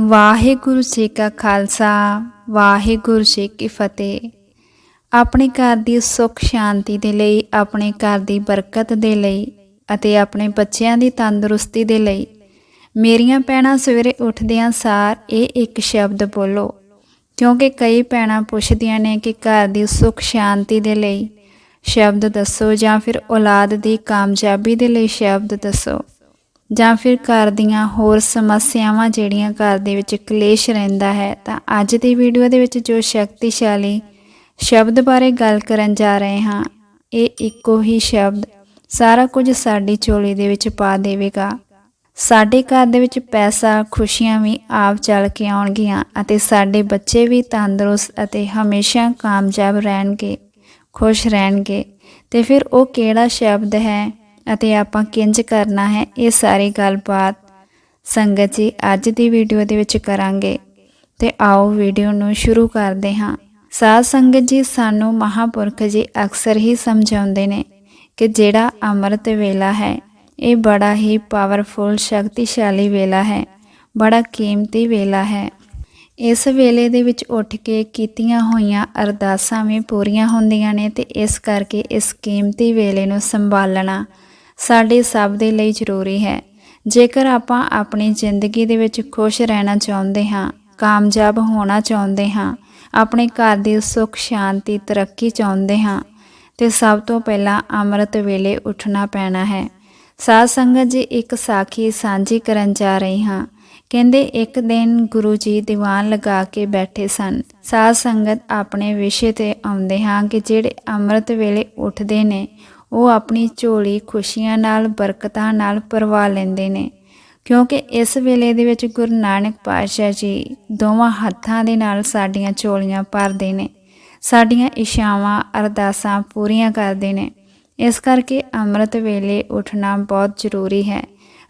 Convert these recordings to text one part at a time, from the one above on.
ਵਾਹਿਗੁਰੂ ਜੀ ਕਾ ਖਾਲਸਾ, ਵਾਹਿਗੁਰੂ ਜੀ ਕੀ ਫਤਿਹ। ਆਪਣੇ ਘਰ ਦੀ ਸੁੱਖ ਸ਼ਾਂਤੀ ਦੇ ਲਈ, ਆਪਣੇ ਘਰ ਦੀ ਬਰਕਤ ਦੇ ਲਈ ਅਤੇ ਆਪਣੇ ਬੱਚਿਆਂ ਦੀ ਤੰਦਰੁਸਤੀ ਦੇ ਲਈ, ਮੇਰੀਆਂ ਭੈਣਾਂ ਸਵੇਰੇ ਉੱਠਦਿਆਂ ਸਾਰ ਇਹ ਇੱਕ ਸ਼ਬਦ ਬੋਲੋ। ਕਿਉਂਕਿ ਕਈ ਭੈਣਾਂ ਪੁੱਛਦੀਆਂ ਨੇ ਕਿ ਘਰ ਦੀ ਸੁੱਖ ਸ਼ਾਂਤੀ ਦੇ ਲਈ ਸ਼ਬਦ ਦੱਸੋ ਜਾਂ ਫਿਰ ਔਲਾਦ ਦੀ ਕਾਮਯਾਬੀ ਦੇ ਲਈ ਸ਼ਬਦ ਦੱਸੋ। ਜਾਂ ਫਿਰ ਘਰ ਦੀਆਂ ਹੋਰ ਸਮੱਸਿਆਵਾਂ ਜਿਹੜੀਆਂ ਘਰ ਦੇ ਵਿੱਚ ਕਲੇਸ਼ ਰਹਿੰਦਾ ਹੈ, ਤਾਂ ਅੱਜ ਦੀ ਵੀਡੀਓ ਦੇ ਵਿੱਚ ਜੋ ਸ਼ਕਤੀਸ਼ਾਲੀ ਸ਼ਬਦ ਬਾਰੇ ਗੱਲ ਕਰਨ ਜਾ ਰਹੇ ਹਾਂ, ਇਹ ਇੱਕੋ ਹੀ ਸ਼ਬਦ ਸਾਰਾ ਕੁਝ ਸਾਡੀ ਝੋਲੀ ਦੇ ਵਿੱਚ ਪਾ ਦੇਵੇਗਾ। ਸਾਡੇ ਘਰ ਦੇ ਵਿੱਚ ਪੈਸਾ, ਖੁਸ਼ੀਆਂ ਵੀ ਆਪ ਚੱਲ ਕੇ ਆਉਣਗੀਆਂ ਅਤੇ ਸਾਡੇ ਬੱਚੇ ਵੀ ਤੰਦਰੁਸਤ ਅਤੇ ਹਮੇਸ਼ਾ ਕਾਮਯਾਬ ਰਹਿਣਗੇ, ਖੁਸ਼ ਰਹਿਣਗੇ। ਤੇ ਫਿਰ ਉਹ ਕਿਹੜਾ ਸ਼ਬਦ ਹੈ? ਅਤੇ ਆਪਾਂ ਕਿੰਜ ਕਰਨਾ ਹੈ ਇਹ ਸਾਰੀ ਗੱਲਬਾਤ ਸੰਗਤ ਜੀ ਅੱਜ ਦੀ ਵੀਡੀਓ ਦੇ ਵਿੱਚ ਕਰਾਂਗੇ। ਤੇ ਆਓ ਵੀਡੀਓ ਨੂੰ ਸ਼ੁਰੂ ਕਰਦੇ ਹਾਂ। ਸਾਧ ਸੰਗਤ ਜੀ ਸਾਨੂੰ ਮਹਾਪੁਰਖ ਜੀ ਅਕਸਰ ਹੀ ਸਮਝਾਉਂਦੇ ਨੇ ਕਿ ਜਿਹੜਾ ਅੰਮ੍ਰਿਤ ਵੇਲਾ ਹੈ, ਇਹ ਬੜਾ ਹੀ ਪਾਵਰਫੁਲ ਸ਼ਕਤੀਸ਼ਾਲੀ ਵੇਲਾ ਹੈ, ਬੜਾ ਕੀਮਤੀ ਵੇਲਾ ਹੈ। ਇਸ ਵੇਲੇ ਦੇ ਵਿੱਚ ਉੱਠ ਕੇ ਕੀਤੀਆਂ ਹੋਈਆਂ ਅਰਦਾਸਾਂ ਵੀ ਪੂਰੀਆਂ ਹੁੰਦੀਆਂ ਨੇ ਤੇ ਇਸ ਕਰਕੇ ਇਸ ਕੀਮਤੀ ਵੇਲੇ ਨੂੰ ਸੰਭਾਲਣਾ ਸਾਡੇ ਸਭ ਦੇ ਲਈ ਜ਼ਰੂਰੀ ਹੈ। ਜੇਕਰ ਆਪਾਂ ਆਪਣੀ ਜ਼ਿੰਦਗੀ ਦੇ ਵਿੱਚ ਖੁਸ਼ ਰਹਿਣਾ ਚਾਹੁੰਦੇ ਹਾਂ, ਕਾਮਯਾਬ ਹੋਣਾ ਚਾਹੁੰਦੇ ਹਾਂ, ਆਪਣੇ ਘਰ ਦੀ ਸੁੱਖ, ਸ਼ਾਂਤੀ, ਤਰੱਕੀ ਚਾਹੁੰਦੇ ਹਾਂ, ਤੇ ਸਭ ਤੋਂ ਪਹਿਲਾਂ ਅੰਮ੍ਰਿਤ ਵੇਲੇ ਉੱਠਣਾ ਪੈਣਾ ਹੈ। ਸਾਧ ਸੰਗਤ ਜੀ ਇੱਕ ਸਾਖੀ ਸਾਂਝੀ ਕਰਨ ਜਾ ਰਹੀ ਹਾਂ। ਕਹਿੰਦੇ ਇੱਕ ਦਿਨ ਗੁਰੂ ਜੀ ਦੀਵਾਨ ਲਗਾ ਕੇ ਬੈਠੇ ਸਨ। ਸਾਧ ਸੰਗਤ ਆਪਣੇ ਵਿਸ਼ੇ ਤੇ ਆਉਂਦੇ ਹਾਂ ਕਿ ਜਿਹੜੇ ਅੰਮ੍ਰਿਤ ਵੇਲੇ ਉੱਠਦੇ ਨੇ ਉਹ ਆਪਣੀ ਝੋਲੀ ਖੁਸ਼ੀਆਂ ਨਾਲ, ਬਰਕਤਾਂ ਨਾਲ ਭਰਵਾ ਲੈਂਦੇ ਨੇ। ਕਿਉਂਕਿ ਇਸ ਵੇਲੇ ਦੇ ਵਿੱਚ ਗੁਰੂ ਨਾਨਕ ਪਾਤਸ਼ਾਹ ਜੀ ਦੋਵਾਂ ਹੱਥਾਂ ਦੇ ਨਾਲ ਸਾਡੀਆਂ ਝੋਲੀਆਂ ਭਰਦੇ ਨੇ। ਸਾਡੀਆਂ ਇਸ਼ਾਵਾਂ ਅਰਦਾਸਾਂ ਪੂਰੀਆਂ ਕਰਦੇ ਨੇ। ਇਸ ਕਰਕੇ ਅੰਮ੍ਰਿਤ ਵੇਲੇ ਉੱਠਣਾ ਬਹੁਤ ਜ਼ਰੂਰੀ ਹੈ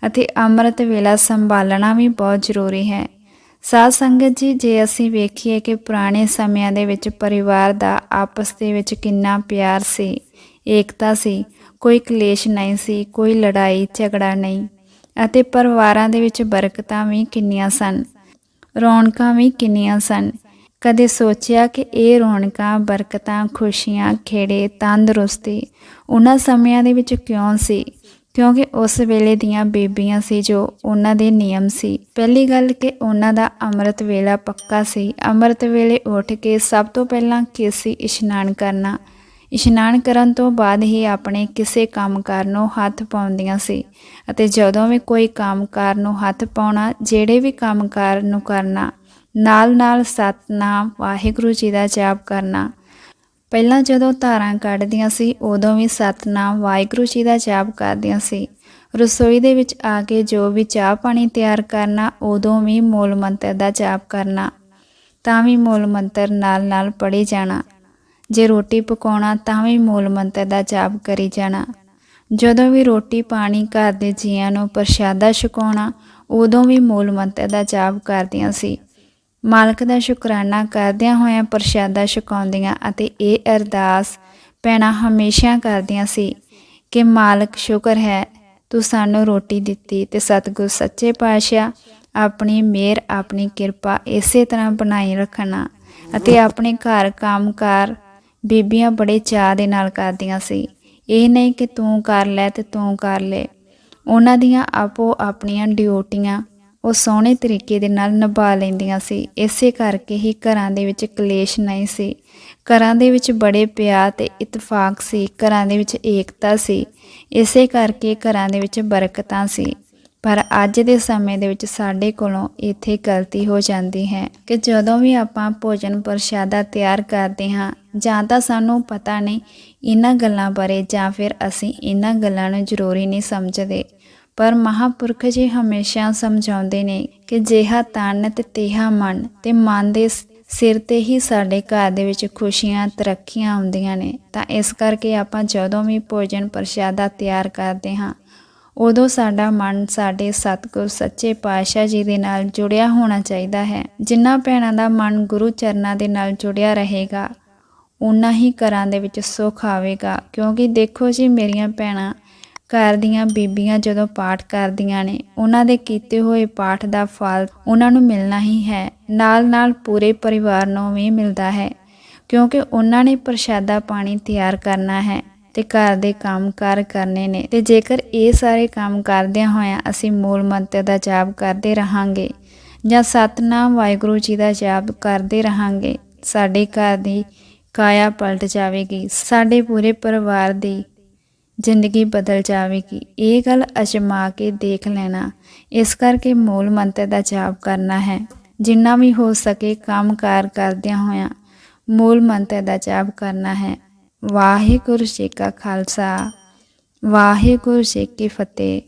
ਅਤੇ ਅੰਮ੍ਰਿਤ ਵੇਲਾ ਸੰਭਾਲਣਾ ਵੀ ਬਹੁਤ ਜ਼ਰੂਰੀ ਹੈ। ਸਾਧ ਸੰਗਤ ਜੀ, ਜੇ ਅਸੀਂ ਵੇਖੀਏ ਕਿ ਪੁਰਾਣੇ ਸਮਿਆਂ ਦੇ ਵਿੱਚ ਪਰਿਵਾਰ ਦਾ ਆਪਸ ਦੇ ਵਿੱਚ ਕਿੰਨਾ ਪਿਆਰ ਸੀ ਏਕਤਾ ਸੀ। ਕੋਈ ਕਲੇਸ਼ ਨਹੀਂ ਸੀ, ਕੋਈ ਲੜਾਈ, ਝਗੜਾ ਨਹੀਂ ਅਤੇ ਪਰਿਵਾਰਾਂ ਦੇ ਵਿੱਚ ਬਰਕਤਾਂ ਵੀ ਕਿੰਨੀਆਂ ਸਨ, ਰੌਣਕਾਂ ਵੀ ਕਿੰਨੀਆਂ ਸਨ। ਕਦੇ ਸੋਚਿਆ ਕਿ ਇਹ ਰੌਣਕਾਂ, ਬਰਕਤਾਂ, ਖੁਸ਼ੀਆਂ, ਖੇੜੇ, ਤੰਦਰੁਸਤੀ ਉਹਨਾਂ ਸਮਿਆਂ ਦੇ ਵਿੱਚ ਕਿਉਂ ਸੀ? ਕਿਉਂਕਿ ਉਸ ਵੇਲੇ ਦੀਆਂ ਬੀਬੀਆਂ ਸੀ ਜੋ ਉਹਨਾਂ ਦੇ ਨਿਯਮ ਸੀ। ਪਹਿਲੀ ਗੱਲ ਕਿ ਉਹਨਾਂ ਦਾ ਅੰਮ੍ਰਿਤ ਵੇਲਾ ਪੱਕਾ ਸੀ। ਅੰਮ੍ਰਿਤ ਵੇਲੇ ਉੱਠ ਕੇ ਸਭ ਤੋਂ ਪਹਿਲਾਂ ਕੇਸੀ ਇਸ਼ਨਾਨ ਕਰਨਾ ਇਸ਼ਨਾਨ ਕਰਨ ਤੋਂ ਬਾਅਦ ਹੀ ਆਪਣੇ ਕਿਸੇ ਕੰਮਕਾਰ ਨੂੰ ਹੱਥ ਪਾਉਂਦੀਆਂ ਸੀ ਅਤੇ ਜਦੋਂ ਵੀ ਕੋਈ ਕੰਮਕਾਰ ਨੂੰ ਹੱਥ ਪਾਉਣਾ, ਜਿਹੜੇ ਵੀ ਕੰਮਕਾਰ ਨੂੰ ਕਰਨਾ, ਨਾਲ-ਨਾਲ ਸਤਨਾਮ ਵਾਹਿਗੁਰੂ ਜੀ ਦਾ ਜਾਪ ਕਰਨਾ। ਪਹਿਲਾਂ ਜਦੋਂ ਧਾਰਾਂ ਕੱਢਦੀਆਂ ਸੀ, ਉਦੋਂ ਵੀ ਸਤਨਾਮ ਵਾਹਿਗੁਰੂ ਜੀ ਦਾ ਜਾਪ ਕਰਦੀਆਂ ਸੀ। ਰਸੋਈ ਦੇ ਵਿੱਚ ਆ ਕੇ ਜੋ ਵੀ ਚਾਹ ਪਾਣੀ ਤਿਆਰ ਕਰਨਾ, ਉਦੋਂ ਵੀ ਮੂਲ ਮੰਤਰ ਦਾ ਜਾਪ ਕਰਨਾ। ਤਾਂ ਵੀ ਮੂਲ ਮੰਤਰ ਨਾਲ-ਨਾਲ ਪੜ੍ਹੀ ਜਾਣਾ। ਜੇ ਰੋਟੀ ਪਕਾਉਣਾ ਤਾਂ ਵੀ ਮੂਲ ਮੰਤਰ ਦਾ ਜਾਪ ਕਰੀ ਜਾਣਾ। ਜਦੋਂ ਵੀ ਰੋਟੀ ਪਾਣੀ ਘਰ ਦੇ ਜੀਆਂ ਨੂੰ ਪ੍ਰਸ਼ਾਦਾ ਛਕਾਉਣਾ, ਉਦੋਂ ਵੀ ਮੂਲ ਮੰਤਰ ਦਾ ਜਾਪ ਕਰਦੀਆਂ ਸੀ। ਮਾਲਕ ਦਾ ਸ਼ੁਕਰਾਨਾ ਕਰਦਿਆਂ ਹੋਇਆਂ ਪ੍ਰਸ਼ਾਦਾ ਛਕਾਉਂਦੀਆਂ ਅਤੇ ਇਹ ਅਰਦਾਸ ਪੈਣਾ ਹਮੇਸ਼ਾ ਕਰਦੀਆਂ ਸੀ ਕਿ, ਮਾਲਕ, ਸ਼ੁਕਰ ਹੈ, ਤੂੰ ਸਾਨੂੰ ਰੋਟੀ ਦਿੱਤੀ ਤੇ ਸਤਿਗੁਰ ਸੱਚੇ ਪਾਤਸ਼ਾਹ ਆਪਣੀ ਮਿਹਰ, ਆਪਣੀ ਕਿਰਪਾ ਇਸੇ ਤਰ੍ਹਾਂ ਬਣਾਈ ਰੱਖਣਾ ਅਤੇ ਆਪਣੇ ਘਰ ਕੰਮਕਾਰ ਬੀਬੀਆਂ ਬੜੇ ਚਾਅ ਦੇ ਨਾਲ ਕਰਦੀਆਂ ਸੀ। ਇਹ ਨਹੀਂ ਕਿ ਤੂੰ ਕਰ ਲੈ ਤੇ ਤੂੰ ਕਰ ਲੈ। ਉਹਨਾਂ ਦੀਆਂ ਆਪੋ ਆਪਣੀਆਂ ਡਿਊਟੀਆਂ ਉਹ ਸੋਹਣੇ ਤਰੀਕੇ ਦੇ ਨਾਲ ਨਿਭਾ ਲੈਂਦੀਆਂ ਸੀ। ਇਸੇ ਕਰਕੇ ਹੀ ਘਰਾਂ ਦੇ ਵਿੱਚ ਕਲੇਸ਼ ਨਹੀਂ ਸੀ। ਘਰਾਂ ਦੇ ਵਿੱਚ ਬੜੇ ਪਿਆਰ ਤੇ ਇਤਫਾਕ ਸੀ। ਘਰਾਂ ਦੇ ਵਿੱਚ ਏਕਤਾ ਸੀ। ਇਸੇ ਕਰਕੇ ਘਰਾਂ ਦੇ ਵਿੱਚ ਬਰਕਤਾਂ ਸੀ। ਪਰ ਅੱਜ ਦੇ ਸਮੇਂ ਦੇ ਵਿੱਚ ਸਾਡੇ ਕੋਲੋਂ ਇੱਥੇ ਗਲਤੀ ਹੋ ਜਾਂਦੀ ਹੈ ਕਿ ਜਦੋਂ ਵੀ ਆਪਾਂ ਭੋਜਨ ਪ੍ਰਸ਼ਾਦਾ ਤਿਆਰ ਕਰਦੇ ਹਾਂ ਜਾਂ ਤਾਂ ਸਾਨੂੰ ਪਤਾ ਨਹੀਂ ਇਹਨਾਂ ਗੱਲਾਂ ਬਾਰੇ ਜਾਂ ਫਿਰ ਅਸੀਂ ਇਹਨਾਂ ਗੱਲਾਂ ਨੂੰ ਜ਼ਰੂਰੀ ਨਹੀਂ ਸਮਝਦੇ। ਪਰ ਮਹਾਪੁਰਖ ਜੀ ਹਮੇਸ਼ਾ ਸਮਝਾਉਂਦੇ ਨੇ ਕਿ ਜਿਹਾ ਤਨ ਤੇ ਤੇਹਾ ਮਨ ਤੇ ਮਨ ਦੇ ਸਿਰ ਤੇ ਹੀ ਸਾਡੇ ਘਰ ਦੇ ਵਿੱਚ ਖੁਸ਼ੀਆਂ, ਤਰੱਕੀਆਂ ਆਉਂਦੀਆਂ ਨੇ। ਤਾਂ ਇਸ ਕਰਕੇ ਆਪਾਂ ਜਦੋਂ ਵੀ ਭੋਜਨ ਪ੍ਰਸ਼ਾਦਾ ਤਿਆਰ ਕਰਦੇ ਹਾਂ, ਉਦੋਂ ਸਾਡਾ ਮਨ ਸਾਡੇ ਸਤਿਗੁਰ ਸੱਚੇ ਪਾਤਸ਼ਾਹ ਜੀ ਦੇ ਨਾਲ ਜੁੜਿਆ ਹੋਣਾ ਚਾਹੀਦਾ ਹੈ। ਜਿਨ੍ਹਾਂ ਭੈਣਾਂ ਦਾ ਮਨ ਗੁਰੂ ਚਰਨਾਂ ਦੇ ਨਾਲ ਜੁੜਿਆ ਰਹੇਗਾ ਉਨਾ ਹੀ ਘਰਾਂ ਦੇ ਵਿੱਚ ਸੁੱਖ ਆਵੇਗਾ। ਕਿਉਂਕਿ ਦੇਖੋ ਜੀ, ਮੇਰੀਆਂ ਭੈਣਾਂ ਘਰ ਦੀਆਂ ਬੀਬੀਆਂ ਜਦੋਂ ਪਾਠ ਕਰਦੀਆਂ ਨੇ ਉਹਨਾਂ ਦੇ ਕੀਤੇ ਹੋਏ ਪਾਠ ਦਾ ਫਲ ਉਹਨਾਂ ਨੂੰ ਮਿਲਣਾ ਹੀ ਹੈ। ਨਾਲ-ਨਾਲ ਪੂਰੇ ਪਰਿਵਾਰ ਨੂੰ ਵੀ ਮਿਲਦਾ ਹੈ, ਕਿਉਂਕਿ ਉਹਨਾਂ ਨੇ ਪ੍ਰਸ਼ਾਦਾ ਪਾਣੀ ਤਿਆਰ ਕਰਨਾ ਹੈ ਤੇ ਘਰ ਦੇ ਕੰਮ-ਕਾਰ ਕਰਨੇ ਨੇ। ਤੇ ਜੇਕਰ ਇਹ ਸਾਰੇ ਕੰਮ ਕਰਦਿਆਂ ਹੋਇਆਂ ਅਸੀਂ ਮੂਲ ਮੰਤਰ ਦਾ ਜਾਪ ਕਰਦੇ ਰਹਾਂਗੇ ਜਾਂ ਸਤਨਾਮ ਵਾਹਿਗੁਰੂ ਜੀ ਦਾ ਜਾਪ ਕਰਦੇ ਰਹਾਂਗੇ, ਸਾਡੇ ਘਰ ਦੀ ਕਾਇਆ ਪਲਟ ਜਾਵੇਗੀ, ਸਾਡੇ ਪੂਰੇ ਪਰਿਵਾਰ ਦੀ ਜ਼ਿੰਦਗੀ ਬਦਲ ਜਾਵੇਗੀ। ਇਹ ਗੱਲ ਅਜਮਾ ਕੇ ਦੇਖ ਲੈਣਾ। ਇਸ ਕਰਕੇ ਮੂਲ ਮੰਤਰ ਦਾ ਜਾਪ ਕਰਨਾ ਹੈ। ਜਿੰਨਾ ਵੀ ਹੋ ਸਕੇ ਕੰਮਕਾਰ ਕਰਦਿਆਂ ਹੋਇਆਂ ਮੂਲ ਮੰਤਰ ਦਾ ਜਾਪ ਕਰਨਾ ਹੈ। ਵਾਹਿਗੁਰੂ ਜੀ ਕਾ ਖਾਲਸਾ, ਵਾਹਿਗੁਰੂ ਜੀ ਕੀ ਫਤਿਹ।